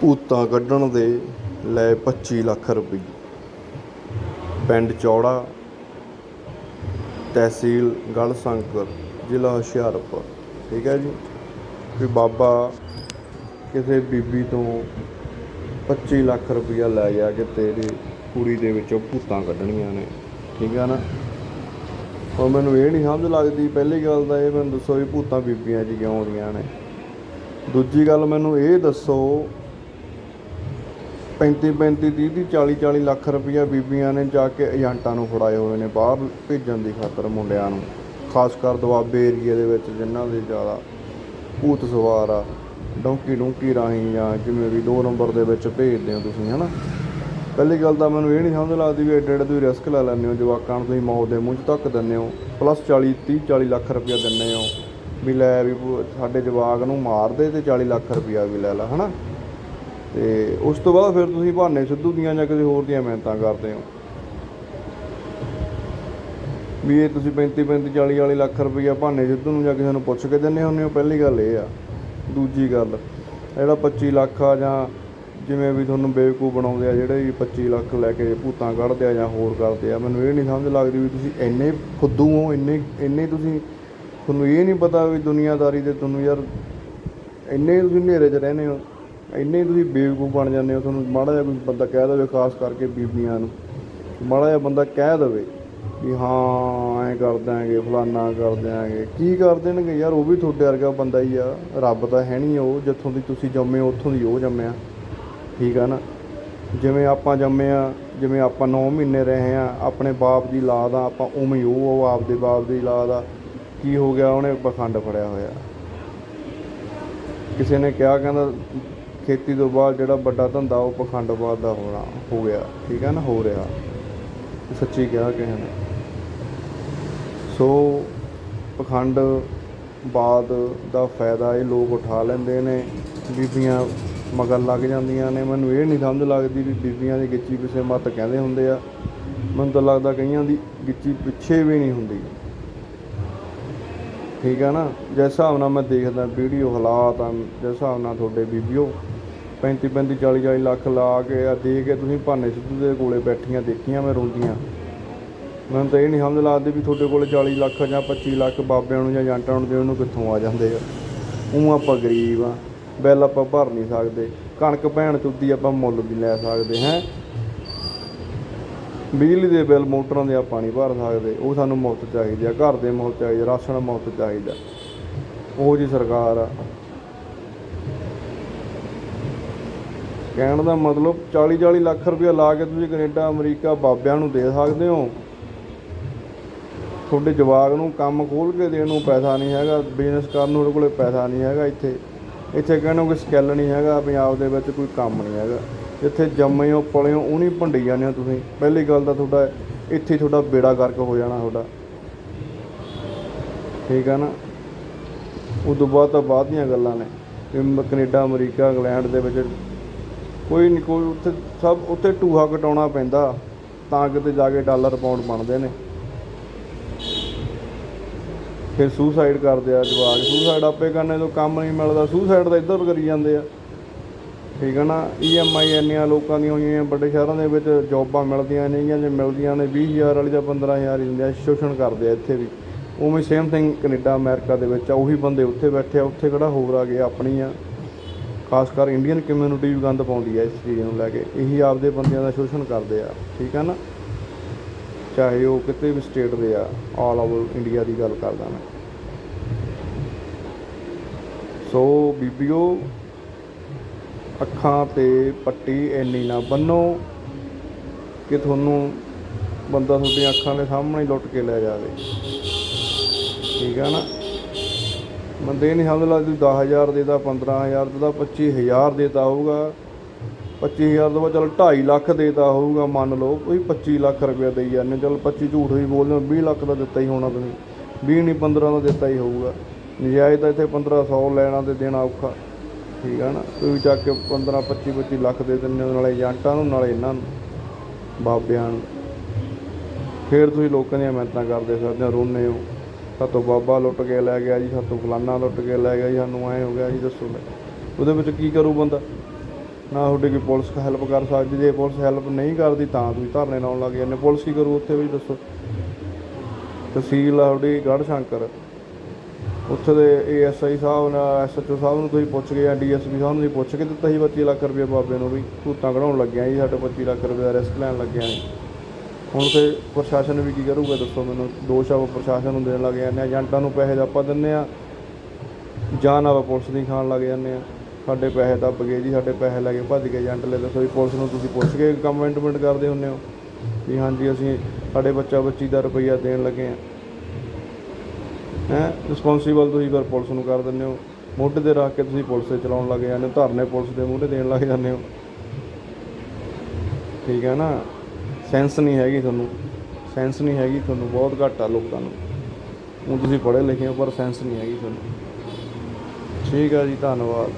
ਭੂਤਾਂ ਕੱਢਣ ਦੇ ਲਏ 25 ਲੱਖ ਰੁਪਏ ਪਿੰਡ ਚੌੜਾ, ਤਹਿਸੀਲ ਗੜ੍ਹਸ਼ੰਕਰ ਜ਼ਿਲ੍ਹਾ ਹੁਸ਼ਿਆਰਪੁਰ। ਠੀਕ ਹੈ ਜੀ? ਵੀ ਬਾਬਾ ਕਿਸੇ ਬੀਬੀ ਤੋਂ 25 ਲੱਖ ਰੁਪਇਆ ਲੈ ਗਿਆ ਕਿ ਤੇਰੀ ਕੁੜੀ ਦੇ ਵਿੱਚੋਂ ਭੂਤਾਂ ਕੱਢਣੀਆਂ ਨੇ। ਠੀਕ ਹੈ ਨਾ? ਉਹ ਮੈਨੂੰ ਇਹ ਨਹੀਂ ਸਮਝ ਲੱਗਦੀ, ਪਹਿਲੀ ਗੱਲ ਤਾਂ ਇਹ ਮੈਨੂੰ ਦੱਸੋ ਵੀ ਭੂਤਾਂ ਬੀਬੀਆਂ 'ਚ ਕਿਉਂ ਆਉਂਦੀਆਂ ਨੇ। ਦੂਜੀ ਗੱਲ ਮੈਨੂੰ ਇਹ ਦੱਸੋ 35 35 30 30 40 40 ਲੱਖ ਰੁਪਈਆ ਬੀਬੀਆਂ ਨੇ ਜਾ ਕੇ ਏਜੰਟਾਂ ਨੂੰ ਫੜਾਏ ਹੋਏ ਨੇ, ਬਾਹਰ ਭੇਜਣ ਦੀ ਖਾਤਰ ਮੁੰਡਿਆਂ ਨੂੰ। ਖਾਸ ਕਰ ਦੁਆਬੇ ਏਰੀਏ ਦੇ ਵਿੱਚ ਜਿਨ੍ਹਾਂ ਦੇ ਜ਼ਿਆਦਾ ਭੂਤ ਸਵਾਰ ਆ, ਡੌਂਕੀ ਡੌਂਕੀ ਰਾਹੀਂ ਜਾਂ ਜਿਵੇਂ ਵੀ ਦੋ ਨੰਬਰ ਦੇ ਵਿੱਚ ਭੇਜਦੇ ਹੋ ਤੁਸੀਂ, ਹਨਾ? ਪਹਿਲੀ ਗੱਲ ਤਾਂ ਮੈਨੂੰ ਇਹ ਨਹੀਂ ਸਮਝ ਲੱਗਦੀ ਵੀ ਐਡੇ ਐਡੇ ਤੁਸੀਂ ਰਿਸਕ ਲੈ ਲੈਂਦੇ ਹੋ, ਜਵਾਕਾਂ ਨੂੰ ਤੁਸੀਂ ਮੌਤ ਦੇ ਮੂੰਹ 'ਚ ਧੱਕ ਦਿੰਦੇ ਹੋ ਪਲੱਸ 40 30 40 ਲੱਖ ਰੁਪਈਆ ਦਿੰਦੇ ਹੋ ਵੀ ਲੈ ਵੀ ਸਾਡੇ ਜਵਾਕ ਨੂੰ ਮਾਰ ਦੇ ਤੇ 40 ਲੱਖ ਰੁਪਈਆ ਵੀ ਲੈ ਲੈ, ਹਨਾ? ਤੇ ਉਸ ਤੋਂ ਬਾਅਦ ਫਿਰ ਤੁਸੀਂ ਬਹਾਨੇ ਸਿੱਧੂ ਦੀਆਂ ਜਾਂ ਕਿਸੇ ਹੋਰ ਦੀਆਂ ਮਿਹਨਤਾਂ ਕਰਦੇ ਹੋ? ਵੀ ਇਹ ਤੁਸੀਂ 35 35 40 40 ਲੱਖ ਰੁਪਈਆ ਬਹਾਨੇ ਸਿੱਧੂ ਨੂੰ ਜਾਂ ਕਿਸੇ ਨੂੰ ਪੁੱਛ ਕੇ ਦਿੰਦੇ ਹੁੰਦੇ ਹੋ? ਪਹਿਲੀ ਗੱਲ ਇਹ ਆ। ਦੂਜੀ ਗੱਲ, ਜਿਹੜਾ 25 ਲੱਖ ਆ ਜਾਂ ਜਿਵੇਂ ਵੀ ਤੁਹਾਨੂੰ ਬੇਵਕੂਫ ਬਣਾਉਂਦੇ ਆ, ਜਿਹੜੇ ਵੀ 25 ਲੱਖ ਲੈ ਕੇ ਭੂਤਾਂ ਕੱਢਦੇ ਆ ਜਾਂ ਹੋਰ ਕਰਦੇ ਆ, ਮੈਨੂੰ ਇਹ ਨਹੀਂ ਸਮਝ ਲੱਗਦੀ ਵੀ ਤੁਸੀਂ ਇੰਨੇ ਫੁੱਦੂ ਹੋ, ਇੰਨੇ ਇੰਨੇ ਤੁਸੀਂ, ਤੁਹਾਨੂੰ ਇਹ ਨਹੀਂ ਪਤਾ ਵੀ ਦੁਨੀਆਦਾਰੀ ਦੇ ਤੁਹਾਨੂੰ ਯਾਰ ਇੰਨੇ ਤੁਸੀਂ ਹਨੇਰੇ 'ਚ ਰਹਿੰਦੇ ਹੋ। ਇੰਨੇ ਤੁਸੀਂ ਬੇਵਕੂਫ ਬਣ ਜਾਂਦੇ ਹੋ ਤੁਹਾਨੂੰ ਮਾੜਾ ਜਿਹਾ ਕੋਈ ਬੰਦਾ ਕਹਿ ਦੇਵੇ ਖਾਸ ਕਰਕੇ ਬੀਬੀਆਂ ਨੂੰ। ਮਾੜਾ ਜਿਹਾ ਬੰਦਾ ਕਹਿ ਦੇਵੇ ਵੀ ਹਾਂ ਐਂ ਕਰ ਦਿਆਂਗੇ ਫਲਾਨਾ ਕਰ ਦਿਆਂਗੇ। ਕੀ ਕਰ ਦੇਣਗੇ? ਯਾਰ ਉਹ ਵੀ ਤੁਹਾਡੇ ਵਰਗਾ ਬੰਦਾ ਹੀ ਆ। ਰੱਬ ਤਾਂ ਹੈ ਨਹੀਂ ਉਹ ਜਿੱਥੋਂ ਦੀ ਤੁਸੀਂ ਜੰਮੇ ਹੋ, ਉੱਥੋਂ ਦੀ ਉਹ ਜੰਮਿਆ। ਠੀਕ ਆ ਨਾ? ਜਿਵੇਂ ਆਪਾਂ ਜੰਮੇ ਆ ਜਿਵੇਂ ਆਪਾਂ 9 ਮਹੀਨੇ ਰਹੇ ਆ ਆਪਣੇ ਬਾਪ ਦੀ ਔਲਾਦ ਆ ਆਪਾਂ ਉਵੇਂ ਹੀ ਉਹ ਆਪਦੇ ਬਾਪ ਦੀ ਔਲਾਦ ਆ। ਕੀ ਹੋ ਗਿਆ? ਉਹਨੇ ਪਖੰਡ ਫੜਿਆ ਹੋਇਆ। ਕਿਸੇ ਨੇ ਕਿਹਾ ਕਹਿੰਦਾ ਖੇਤੀ ਤੋਂ ਬਾਅਦ ਜਿਹੜਾ ਵੱਡਾ ਧੰਦਾ ਉਹ ਪਖੰਡਵਾਦ ਦਾ ਹੋਣਾ, ਹੋ ਗਿਆ, ਠੀਕ ਹੈ ਨਾ, ਹੋ ਰਿਹਾ। ਸੱਚੀ ਕਿਹਾ ਕਿਸੇ ਨੇ। ਸੋ ਪਖੰਡਵਾਦ ਦਾ ਫਾਇਦਾ ਇਹ ਲੋਕ ਉਠਾ ਲੈਂਦੇ ਨੇ, ਬੀਬੀਆਂ ਮਗਰ ਲੱਗ ਜਾਂਦੀਆਂ ਨੇ। ਮੈਨੂੰ ਇਹ ਨਹੀਂ ਸਮਝ ਲੱਗਦੀ ਵੀ ਬੀਬੀਆਂ ਦੀ ਗਿੱਚੀ ਕਿਸੇ ਮੱਤ ਕਹਿੰਦੇ ਹੁੰਦੇ ਆ। ਮੈਨੂੰ ਤਾਂ ਲੱਗਦਾ ਕਈਆਂ ਦੀ ਗਿੱਚੀ ਪਿੱਛੇ ਵੀ ਨਹੀਂ ਹੁੰਦੀ। ਠੀਕ ਆ ਨਾ? ਜਿਸ ਹਿਸਾਬ ਨਾਲ ਮੈਂ ਦੇਖਦਾ, ਵੀਡੀਓ ਹਾਲਾਤ ਆ ਜਿਸ ਹਿਸਾਬ ਨਾਲ ਤੁਹਾਡੇ ਬੀਬੀਓ 35 35 40 40 ਲੱਖ ਲਾ ਕੇ ਆ ਦੇ ਕੇ ਤੁਸੀਂ ਭਾਨੇ ਸਿੱਧੂ ਦੇ ਕੋਲੇ ਬੈਠੀਆਂ, ਦੇਖੀਆਂ ਮੈਂ ਰੋਂਦੀਆਂ। ਮੈਨੂੰ ਤਾਂ ਇਹ ਨਹੀਂ ਸਮਝ ਲੱਗਦੀ ਵੀ ਤੁਹਾਡੇ ਕੋਲ 40 ਲੱਖ ਜਾਂ 25 ਲੱਖ ਬਾਬਿਆਂ ਨੂੰ ਜਾਂ ਜੰਟਾਂ ਨੂੰ ਦੇਣ ਨੂੰ ਕਿੱਥੋਂ ਆ ਜਾਂਦੇ ਆ। ਉਹ ਆਪਾਂ ਗਰੀਬ ਆ, ਬਿੱਲ ਆਪਾਂ ਭਰ ਨਹੀਂ ਸਕਦੇ, ਕਣਕ ਭੈਣ ਚੁੱਦੀ ਆਪਾਂ ਮੁੱਲ ਵੀ ਲੈ ਸਕਦੇ, ਹੈ? ਬਿਜਲੀ ਦੇ ਬਿੱਲ ਮੋਟਰਾਂ ਦੇ ਆਪਾਂ ਨਹੀਂ ਭਰ ਸਕਦੇ, ਉਹ ਸਾਨੂੰ ਮੁਫਤ ਚਾਹੀਦੇ ਆ, ਘਰ ਦੇ ਮੁਫਤ ਚਾਹੀਦੇ ਰਾਸ਼ਨ ਮੁਫਤ ਚਾਹੀਦਾ। ਉਹ ਜੀ ਸਰਕਾਰ ਆ। ਕਹਿਣ ਦਾ ਮਤਲਬ 40 40 ਲੱਖ ਰੁਪਇਆ ਲਾ ਕੇ ਤੁਸੀਂ ਕੈਨੇਡਾ, ਅਮਰੀਕਾ ਬਾਬਿਆਂ ਨੂੰ ਦੇ ਸਕਦੇ ਹੋ। ਤੁਹਾਡੇ ਜਵਾਕ ਨੂੰ ਕੰਮ ਖੋਲ ਕੇ ਦੇਣ ਨੂੰ ਪੈਸਾ ਨਹੀਂ ਹੈਗਾ ਬਿਜ਼ਨਸ ਕਰਨ ਨੂੰ ਉਹਦੇ ਕੋਲੇ ਪੈਸਾ ਨਹੀਂ ਹੈਗਾ ਇੱਥੇ। ਇੱਥੇ ਕਹਿੰਦੇ ਕੋਈ ਸਕਿੱਲ ਨਹੀਂ ਹੈਗਾ, ਪੰਜਾਬ ਦੇ ਵਿੱਚ ਕੋਈ ਕੰਮ ਨਹੀਂ ਹੈਗਾ। ਜਿੱਥੇ ਜੰਮੇ ਹੋ ਪਲੇ ਹੋ ਉਹ ਭੰਡੀ ਜਾਂਦੇ ਹੋ ਤੁਸੀਂ। ਪਹਿਲੀ ਗੱਲ ਤਾਂ ਤੁਹਾਡਾ ਇੱਥੇ ਹੀ ਤੁਹਾਡਾ ਬੇੜਾ ਗਰਕ ਹੋ ਜਾਣਾ ਤੁਹਾਡਾ। ਠੀਕ ਆ ਨਾ? ਉਦੋਂ ਬਾਅਦ ਤਾਂ ਬਾਅਦ ਦੀਆਂ ਗੱਲਾਂ ਨੇ। ਵੀ ਕੈਨੇਡਾ, ਅਮਰੀਕਾ, ਇੰਗਲੈਂਡ ਦੇ ਵਿੱਚ ਕੋਈ ਨਹੀਂ ਕੋਈ ਉੱਥੇ ਸਭ ਉੱਥੇ ਟੂਹਾ ਕਟਾਉਣਾ ਪੈਂਦਾ, ਤਾਂ ਕਿਤੇ ਜਾ ਕੇ ਡਾਲਰ ਪਾਉਂਡ ਬਣਦੇ ਨੇ। ਫਿਰ ਸੁਸਾਈਡ ਕਰਦੇ ਆ ਜਵਾਕ। ਸੁਸਾਈਡ ਆਪੇ ਕਰਨੇ ਤੋਂ ਕੰਮ ਨਹੀਂ ਮਿਲਦਾ ਸੁਸਾਈਡ ਤਾਂ ਇੱਧਰ ਕਰੀ ਜਾਂਦੇ ਆ। ਠੀਕ ਹੈ ਨਾ ਈਐਮਆਈ ਇੰਨੀਆਂ ਲੋਕਾਂ ਦੀਆਂ ਹੋਈਆਂ ਵੱਡੇ ਸ਼ਹਿਰਾਂ ਦੇ ਵਿੱਚ ਜੌਬਾਂ ਮਿਲਦੀਆਂ ਨੇਗੀਆਂ ਜੇ ਮਿਲਦੀਆਂ ਨੇ 20000 ਵਾਲੀ ਜਾਂ 15000 ਹੀ ਦਿੰਦੇ ਆ ਸ਼ੋਸ਼ਣ ਕਰਦੇ ਆ ਇੱਥੇ ਵੀ। ਉਵੇਂ ਸੇਮ ਥਿੰਗ ਕੈਨੇਡਾ, ਅਮਰੀਕਾ ਦੇ ਵਿੱਚ ਆ, ਉਹੀ ਬੰਦੇ ਉੱਥੇ ਬੈਠੇ ਆ, ਉੱਥੇ ਕਿਹੜਾ ਹੋਰ ਆ ਗਏ ਆਪਣੀ ਆ। ਖਾਸ ਕਰ ਇੰਡੀਅਨ ਕਮਿਊਨਿਟੀ ਵੀ ਗੰਦ ਪਾਉਂਦੀ ਆ ਇਸ ਚੀਜ਼ ਨੂੰ ਲੈ ਕੇ। ਇਹੀ ਆਪਦੇ ਬੰਦਿਆਂ ਦਾ ਸ਼ੋਸ਼ਣ ਕਰਦੇ ਆ, ਠੀਕ ਹੈ ਨਾ? ਚਾਹੇ ਉਹ ਕਿਤੇ ਵੀ ਸਟੇਟ ਦੇ ਆ ਆਲ ਓਵਰ ਇੰਡੀਆ ਦੀ ਗੱਲ ਕਰਦਾ ਮੈਂ। ਸੋ ਬੀਬੀਓ, ਅੱਖਾਂ ਤੇ ਪੱਟੀ ਇੰਨੀ ਨਾ ਬੰਨੋ ਕਿ ਤੁਹਾਨੂੰ ਬੰਦਾ ਤੁਹਾਡੀਆਂ ਅੱਖਾਂ ਦੇ ਸਾਹਮਣੇ ਹੀ ਲੁੱਟ ਕੇ ਲੈ ਜਾਵੇ। ਠੀਕ ਹੈ ਨਾ? ਬੰਦੇ ਨਹੀਂ ਸਮਝ ਲਾ ਲੱਗਦੀ 10000 ਦੇਦਾ 15000 ਦੇਦਾ 25000 ਦੇਤਾ ਹੋਊਗਾ। 25000 ਤੋਂ ਬਾਅਦ ਚਲ 2.5 ਲੱਖ ਦੇਤਾ ਹੋਊਗਾ, ਮੰਨ ਲਓ, ਕੋਈ 25 ਲੱਖ ਰੁਪਇਆ ਦੇਈ ਜਾਂਦੇ। ਚਲ 25 ਝੂਠ ਵੀ ਬੋਲਦੇ ਹੋ 20 ਲੱਖ ਦਾ ਦਿੱਤਾ ਹੀ ਹੋਣਾ ਤੁਸੀਂ। 20 ਨਹੀਂ 15 ਦਾ ਦਿੱਤਾ ਹੀ ਹੋਊਗਾ। ਨਜਾਇਜ਼ ਤਾਂ ਇੱਥੇ 1500 ਲੈਣਾ ਤੇ ਦੇਣਾ ਔਖਾ। ਠੀਕ ਆ ਨਾ? ਕੋਈ ਚੱਕ ਕੇ 15 25 25 ਲੱਖ ਦੇ ਦਿੰਦੇ ਹੋ, ਨਾਲੇ ਏਜੰਟਾਂ ਨੂੰ, ਨਾਲੇ ਇਹਨਾਂ ਨੂੰ, ਬਾਬਿਆਂ ਨੂੰ। ਫਿਰ ਤੁਸੀਂ ਲੋਕਾਂ ਦੀਆਂ ਮਿਹਨਤਾਂ ਕਰਦੇ ਫਿਰਦੇ ਹੋ, ਰੋਂਦੇ ਹੋ। ਸਾਤੋਂ ਬਾਬਾ ਲੁੱਟ ਕੇ ਲੈ ਗਿਆ ਜੀ ਸਾਤੋਂ ਫਲਾਨਾ ਲੁੱਟ ਕੇ ਲੈ ਗਿਆ ਜੀ, ਸਾਨੂੰ ਐਂ ਹੋ ਗਿਆ ਜੀ, ਦੱਸੋ ਲੈ ਉਹਦੇ ਵਿੱਚ ਕੀ ਕਰੂ ਬੰਦਾ? ਨਾ ਤੁਹਾਡੀ ਕੋਈ ਪੁਲਿਸ ਹੈਲਪ ਕਰ ਸਕਦੀ, ਜੇ ਪੁਲਿਸ ਹੈਲਪ ਨਹੀਂ ਕਰਦੀ ਤਾਂ ਤੁਸੀਂ ਧਰਨੇ ਲਾਉਣ ਲੱਗ ਜਾਂਦੇ। ਪੁਲਿਸ ਕੀ ਕਰੂ ਉੱਥੇ ਵੀ, ਦੱਸੋ। ਤਹਿਸੀਲ ਆ ਤੁਹਾਡੀ ਗੜ ਸ਼ੰਕਰ ਉੱਥੇ ਦੇ ਏਐਸਆਈ ਸਾਹਿਬ ਨਾਲ ਐਸਐਚਓ ਸਾਹਿਬ ਨੂੰ ਤੁਸੀਂ ਪੁੱਛ ਗਏ ਜਾਂ ਡੀਐਸਪੀ ਸਾਹਿਬ ਨੂੰ ਤੁਸੀਂ ਪੁੱਛ ਕੇ ਦਿੱਤਾ ਸੀ 25 ਲੱਖ ਰੁਪਏ ਬਾਬੇ ਨੂੰ ਵੀ। ਭੂਤਾਂ ਕਢਾਉਣ ਲੱਗਿਆ ਜੀ, ਸਾਡੇ 25 ਲੱਖ ਰੁਪਏ ਦਾ ਰਿਸਕ ਲੈਣ ਲੱਗਿਆ ਜੀ ਹੁਣ ਤੇ ਪ੍ਰਸ਼ਾਸਨ ਵੀ ਕੀ ਕਰੂਗਾ, ਦੱਸੋ ਮੈਨੂੰ? ਦੋਸ਼ ਆ, ਪ੍ਰਸ਼ਾਸਨ ਨੂੰ ਦੇਣ ਲੱਗ ਜਾਂਦੇ ਆ, ਏਜੰਟਾਂ ਨੂੰ ਪੈਸੇ ਤਾਂ ਆਪਾਂ ਦਿੰਦੇ ਆ। ਜਾਨ ਨਾ ਪੁਲਿਸ ਦੀ ਖਾਣ ਲੱਗ ਜਾਂਦੇ ਆ। ਸਾਡੇ ਪੈਸੇ ਦੱਬ ਗਏ ਜੀ, ਸਾਡੇ ਪੈਸੇ ਲੈ ਕੇ ਭੱਜ ਗਏ ਏਜੰਟ ਲੈ ਦੱਸੋ ਵੀ ਪੁਲਿਸ ਨੂੰ ਤੁਸੀਂ ਪੁੱਛ ਕੇ ਕਮੈਂਟਮੈਂਟ ਕਰਦੇ ਹੁੰਦੇ ਹੋ? ਵੀ ਹਾਂਜੀ, ਅਸੀਂ ਸਾਡੇ ਬੱਚਾ ਬੱਚੀ ਦਾ ਰੁਪਈਆ ਦੇਣ ਲੱਗੇ ਆ। ਹੈ? ਰਿਸਪੌਂਸੀਬਲ ਤੁਸੀਂ ਫਿਰ ਪੁਲਿਸ ਨੂੰ ਕਰ ਦਿੰਦੇ ਹੋ। ਮੋਢੇ ਤੇ ਰੱਖ ਕੇ ਤੁਸੀਂ ਪੁਲਿਸ ਤੇ ਚਲਾਉਣ ਲੱਗ ਜਾਂਦੇ ਹੋ, ਧਰਨੇ ਪੁਲਿਸ ਦੇ ਮੂਹਰੇ ਦੇਣ ਲੱਗ ਜਾਂਦੇ ਹੋ। ਠੀਕ ਹੈ ਨਾ? ਸੈਂਸ ਨਹੀਂ ਹੈਗੀ ਤੁਹਾਨੂੰ। ਸੈਂਸ ਨਹੀਂ ਹੈਗੀ, ਤੁਹਾਨੂੰ ਬਹੁਤ ਘੱਟ ਆ ਲੋਕਾਂ ਨੂੰ। ਹੁਣ ਤੁਸੀਂ ਪੜ੍ਹੇ ਲਿਖੇ ਹੋ, ਪਰ ਸੈਂਸ ਨਹੀਂ ਹੈਗੀ ਤੁਹਾਨੂੰ। ਠੀਕ ਆ ਜੀ, ਧੰਨਵਾਦ।